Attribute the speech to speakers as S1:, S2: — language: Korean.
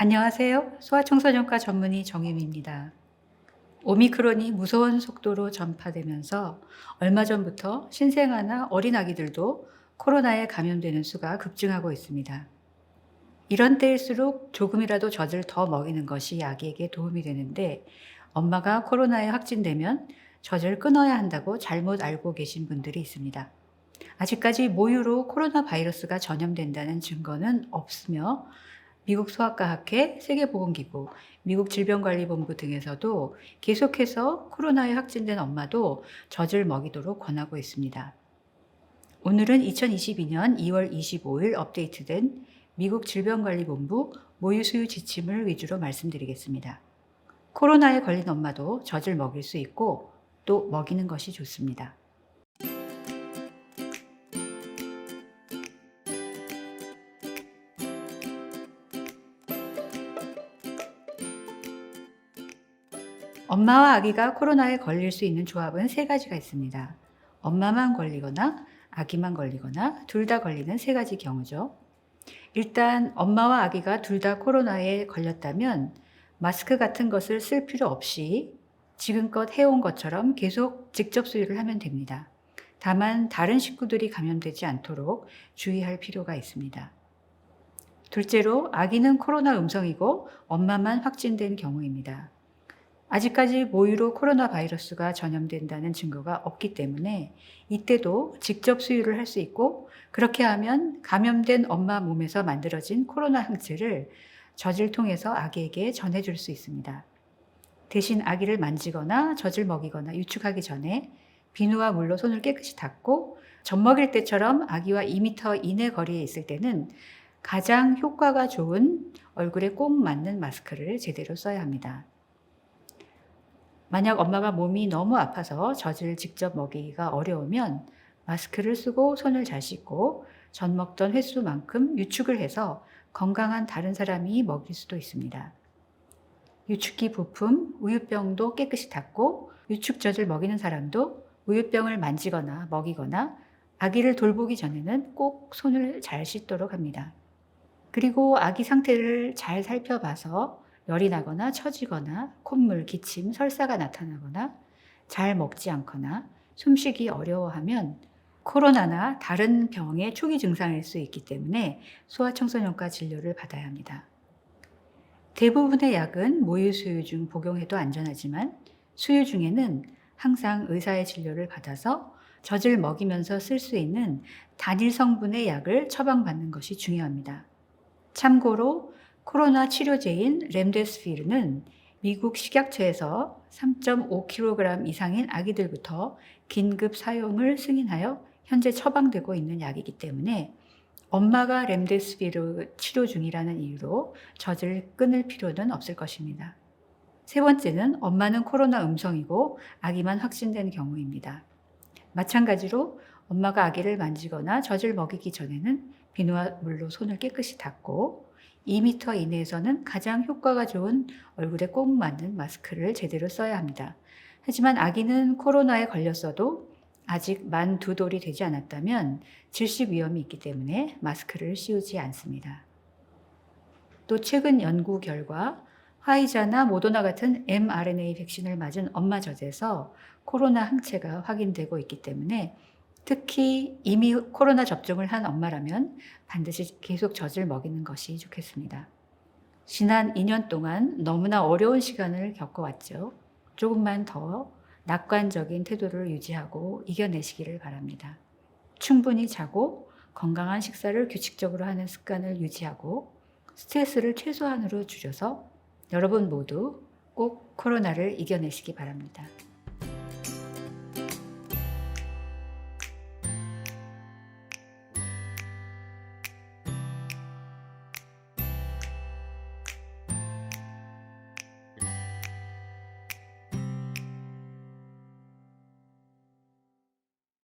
S1: 안녕하세요. 소아청소년과 전문의 정유미입니다. 오미크론이 무서운 속도로 전파되면서 얼마 전부터 신생아나 어린 아기들도 코로나에 감염되는 수가 급증하고 있습니다. 이런 때일수록 조금이라도 젖을 더 먹이는 것이 아기에게 도움이 되는데 엄마가 코로나에 확진되면 젖을 끊어야 한다고 잘못 알고 계신 분들이 있습니다. 아직까지 모유로 코로나 바이러스가 전염된다는 증거는 없으며 미국 소아과학회, 세계보건기구, 미국 질병관리본부 등에서도 계속해서 코로나에 확진된 엄마도 젖을 먹이도록 권하고 있습니다. 오늘은 2022년 2월 25일 업데이트된 미국 질병관리본부 모유수유 지침을 위주로 말씀드리겠습니다. 코로나에 걸린 엄마도 젖을 먹일 수 있고 또 먹이는 것이 좋습니다. 엄마와 아기가 코로나에 걸릴 수 있는 조합은 세 가지가 있습니다. 엄마만 걸리거나 아기만 걸리거나 둘 다 걸리는 세 가지 경우죠. 일단 엄마와 아기가 둘 다 코로나에 걸렸다면 마스크 같은 것을 쓸 필요 없이 지금껏 해온 것처럼 계속 직접 수유를 하면 됩니다. 다만 다른 식구들이 감염되지 않도록 주의할 필요가 있습니다. 둘째로 아기는 코로나 음성이고 엄마만 확진된 경우입니다. 아직까지 모유로 코로나 바이러스가 전염된다는 증거가 없기 때문에 이때도 직접 수유를 할 수 있고 그렇게 하면 감염된 엄마 몸에서 만들어진 코로나 항체를 젖을 통해서 아기에게 전해줄 수 있습니다. 대신 아기를 만지거나 젖을 먹이거나 유축하기 전에 비누와 물로 손을 깨끗이 닦고 젖 먹일 때처럼 아기와 2m 이내 거리에 있을 때는 가장 효과가 좋은 얼굴에 꼭 맞는 마스크를 제대로 써야 합니다. 만약 엄마가 몸이 너무 아파서 젖을 직접 먹이기가 어려우면 마스크를 쓰고 손을 잘 씻고 젖 먹던 횟수만큼 유축을 해서 건강한 다른 사람이 먹일 수도 있습니다. 유축기 부품, 우유병도 깨끗이 닦고 유축젖을 먹이는 사람도 우유병을 만지거나 먹이거나 아기를 돌보기 전에는 꼭 손을 잘 씻도록 합니다. 그리고 아기 상태를 잘 살펴봐서 열이 나거나 처지거나 콧물, 기침, 설사가 나타나거나 잘 먹지 않거나 숨쉬기 어려워하면 코로나나 다른 병의 초기 증상일 수 있기 때문에 소아청소년과 진료를 받아야 합니다. 대부분의 약은 모유 수유 중 복용해도 안전하지만 수유 중에는 항상 의사의 진료를 받아서 젖을 먹이면서 쓸 수 있는 단일 성분의 약을 처방받는 것이 중요합니다. 참고로 코로나 치료제인 렘데스피르는 미국 식약처에서 3.5kg 이상인 아기들부터 긴급 사용을 승인하여 현재 처방되고 있는 약이기 때문에 엄마가 렘데스피르 치료 중이라는 이유로 젖을 끊을 필요는 없을 것입니다. 세 번째는 엄마는 코로나 음성이고 아기만 확진된 경우입니다. 마찬가지로 엄마가 아기를 만지거나 젖을 먹이기 전에는 비누와 물로 손을 깨끗이 닦고 2m 이내에서는 가장 효과가 좋은 얼굴에 꼭 맞는 마스크를 제대로 써야 합니다. 하지만 아기는 코로나에 걸렸어도 아직 만 두 돌이 되지 않았다면 질식 위험이 있기 때문에 마스크를 씌우지 않습니다. 또 최근 연구 결과 화이자나 모더나 같은 mRNA 백신을 맞은 엄마 젖에서 코로나 항체가 확인되고 있기 때문에 특히 이미 코로나 접종을 한 엄마라면 반드시 계속 젖을 먹이는 것이 좋겠습니다. 지난 2년 동안 너무나 어려운 시간을 겪어왔죠. 조금만 더 낙관적인 태도를 유지하고 이겨내시기를 바랍니다. 충분히 자고 건강한 식사를 규칙적으로 하는 습관을 유지하고 스트레스를 최소한으로 줄여서 여러분 모두 꼭 코로나를 이겨내시기 바랍니다.